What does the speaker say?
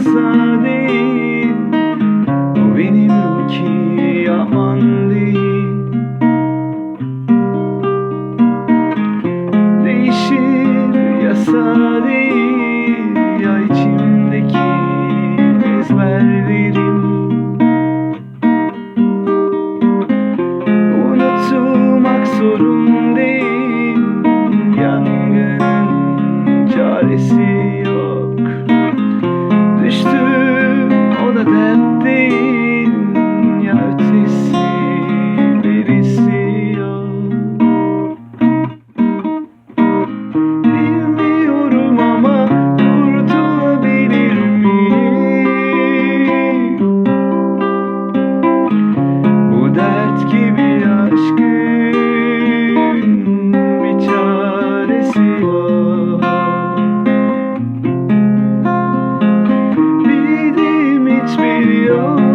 yasa değil O benimki yaman değil. Değişir yasa değil Ya içimdeki ezberlerim. Unutmak sorun değil Yangının çaresi. hasret gibi aşkın bir çaresi var. Bildiğim hiçbir yol